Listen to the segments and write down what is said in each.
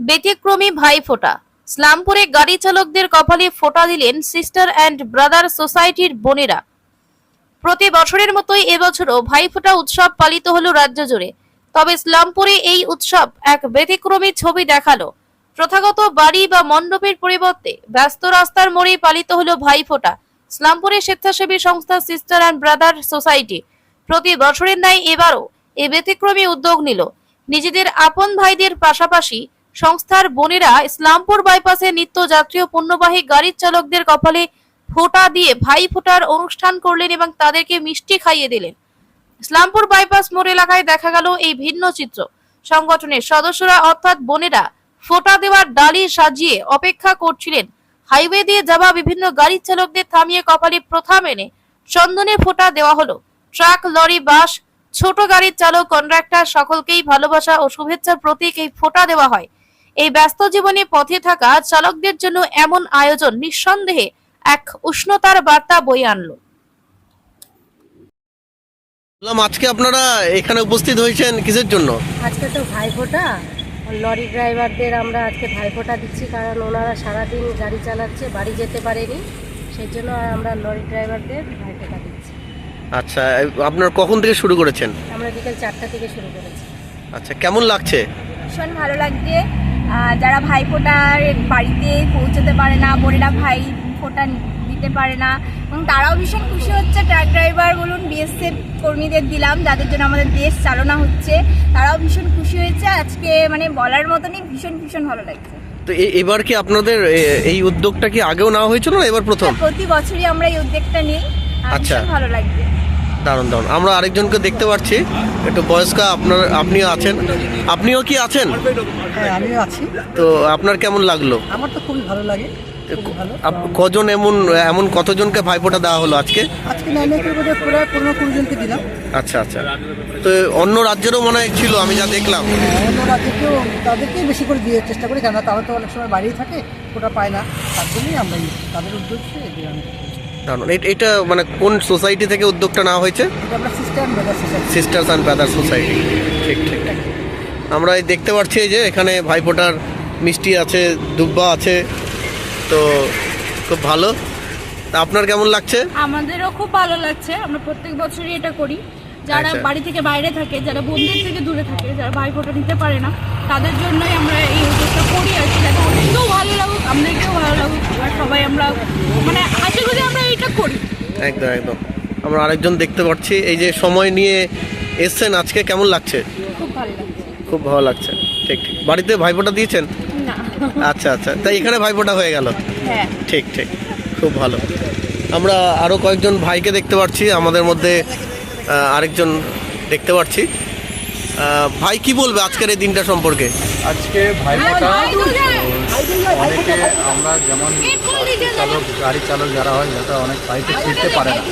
ব্যতিক্রমী ভাই ফোটা। ইসলামপুরে গাড়ি চালকদের কপালে ফোটা দিলেন সিস্টার অ্যান্ড ব্রাদার সোসাইটির বোনেরা। প্রতি বছরের মতোই এবছরও ভাইফোঁটা উৎসব পালিত হলো রাজ্য জুড়ে। তবে ইসলামপুরে এই উৎসব এক ব্যতিক্রমী ছবি দেখাল। প্রথাগত বাড়ি বা মণ্ডপের পরিবর্তে ব্যস্ত রাস্তার মোড়ে পালিত হলো ভাইফোঁটা ইসলামপুরের স্বেচ্ছাসেবী সংস্থা সিস্টার অ্যান্ড ব্রাদার সোসাইটি প্রতি বছরের ন্যায় এবারও এ ব্যতিক্রমী উদ্যোগ নিল। নিজেদের আপন ভাইদের পাশাপাশি সংস্থার বোনেরা ইসলামপুর বাইপাসে নিত্য যাত্রী ও পণ্যবাহী গাড়ির চালকদের কপালে ফোঁটা দিয়ে ভাই ফোঁটার অনুষ্ঠান করলেন এবং তাদেরকে মিষ্টি খাইয়ে দিলেন। ইসলামপুর বাইপাস মোড় এলাকায় দেখা গেল এই ভিন্ন চিত্র। সংগঠনের সদস্যরা অর্থাৎ বোনেরা ফোঁটা দেওয়ার ডালি সাজিয়ে অপেক্ষা করছিলেন। হাইওয়ে দিয়ে যাওয়া বিভিন্ন গাড়ির চালকদের থামিয়ে কপালে প্রথা মেনে চন্দনের ফোঁটা দেওয়া হলো। ট্রাক, লরি, বাস, ছোট গাড়ির চালক কন্ট্রাক্টর সকলকেই ভালোবাসা ও শুভেচ্ছার প্রতীক এই ফোঁটা দেওয়া হয়। এই ব্যস্ত জীবনে পথে থাকা চালকদের জন্য এমন আয়োজন নিঃসন্দেহে এক উষ্ণতার বার্তা বয়ে আনলো। বললাম আজকে আপনারা এখানে উপস্থিত হয়েছেন কিসের জন্য? আজকে তো ভাইফোঁটা। লরি ড্রাইভারদের আমরা আজকে ভাইফোঁটা দিচ্ছি কারণ ওনারা সারাদিন গাড়ি চালাচ্ছে বাড়ি যেতে পারেনি। সেই জন্য আমরা লরি ড্রাইভারদের ভাইফোঁটা দিচ্ছি। আচ্ছা আপনার কখন থেকে শুরু করেছেন? আমরা বিকেল চারটা থেকে শুরু করেছি। আচ্ছা কেমন লাগছে? ভীষণ ভালো লাগছে। যারা ভাই ফোটার বাড়িতে পৌঁছতে পারে না বোনেরা ভাই ফোটা দিতে পারে না এবং তারাও ভীষণ খুশি হচ্ছে। ট্রাক ড্রাইভার বলুন বিএসএফ কর্মীদের দিলাম যাদের জন্য আমাদের দেশ চালনা হচ্ছে তারাও ভীষণ খুশি হয়েছে। আজকে মানে বলার মতনই ভীষণ ভীষণ ভালো লাগছে। তো এবার কি আপনাদের এই উদ্যোগটা কি আগেও নেওয়া হয়েছিল না এবার প্রথম? প্রতি বছরই আমরা এই উদ্যোগটা নিই। আচ্ছা। ভালো লাগছে। দারুণ দারুণ। আমরা আরেকজনকে দেখতে পাচ্ছি একটু বয়স্ক আপনার আপনিও আছেন। আপনিও কি আছেন? হ্যাঁ আমিও আছি। তো আপনার কেমন লাগল? আমার তো খুবই ভালো লাগে কজন এমন এমন কতজনকে ভাইফোঁটা দেওয়া হলো আজকে? আচ্ছা আচ্ছা। তো অন্য রাজ্যেরও মনে হয় ছিল আমি যা দেখলাম। হ্যাঁ, অন্য রাজ্যকেও তাদেরকেই বেশি করে দিয়ে চেষ্টা করি কেননা তারা তো অনেক সময় বাড়িই থাকে ওটা পায় না। তার জন্যই আমরা তাদের আমি দারুণ এটা মানে কোন সোসাইটি থেকে উদ্যোগটা নেওয়া হয়েছে? সিস্টার্স অ্যান্ড ব্রাদার সোসাইটি ঠিক ঠিক আমরা এই দেখতে পাচ্ছি এই যে এখানে ভাইফোঁটার মিষ্টি আছে দুব্বা আছে তো খুব ভালো। তা আপনার কেমন লাগছে? আমাদেরও খুব ভালো লাগছে। আমরা প্রত্যেক বছরই এটা করি। যারা আচ্ছা। বাড়ি থেকে বাইরে থাকে যারা বন্ধুদের থেকে দূরে থাকে যারা ভাই ফোটা নিতে পারে না তাদের জন্যই আমরা এই উদ্যোগটা করি আর কি। যাতে ভালো লাগুক আমাদেরকেও ভালো লাগুক আর সবাই আমরা মানে আশা করি আমরা এইটা করি একদম একদম। আমরা আরেকজন দেখতে পাচ্ছি। এই যে সময় নিয়ে এসছেন আজকে কেমন লাগছে? খুব ভালো লাগছে। খুব ভালো লাগছে। ঠিক ঠিক। বাড়িতে ভাইফোঁটা দিয়েছেন? আচ্ছা আচ্ছা। তাই এখানে ভাইফোঁটা হয়ে গেল? হ্যাঁ। ঠিক ঠিক। খুব ভালো। আমরা আরও কয়েকজন ভাইকে দেখতে পাচ্ছি। আমাদের মধ্যে আরেকজন দেখতে পাচ্ছি। ভাই কি বলবে আজকের এই দিনটা সম্পর্কে? আজকে ভাইফোঁটা অনেকে আমরা যেমন চালক গাড়ি চালক যারা হয় যারা অনেক বাড়িতে ফিরতে পারে না।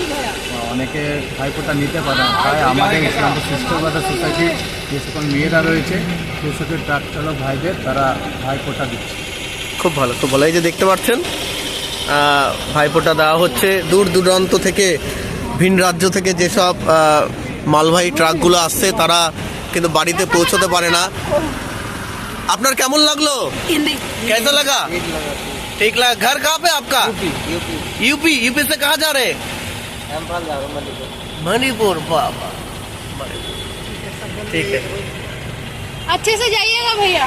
অনেকে ভাইফোঁটা নিতে পারে না। তাই আমাদের ইসলামপুর সিস্টেমবাদা সোসাইটি যে সকল মেয়েরা রয়েছে সে সকল ট্রাক চালক ভাইদের তারা ভাইফোঁটা দিচ্ছে। খুব ভালো খুব ভালো। এই যে দেখতে পাচ্ছেন ভাইফোঁটা দেওয়া হচ্ছে। দূর দূরান্ত থেকে ভিন রাজ্য থেকে যেসব মালবাহী ট্রাকগুলো আসছে তারা কিন্তু বাড়িতে পৌঁছতে পারে না। আপনার কেমন লাগলো? कैसा लगा ठीक लगा घर कहाँ पे आपका यूपी यूपी से कहाँ जा रहे मणिपुर बाबा ठीक है अच्छे से जाइएगा भैया।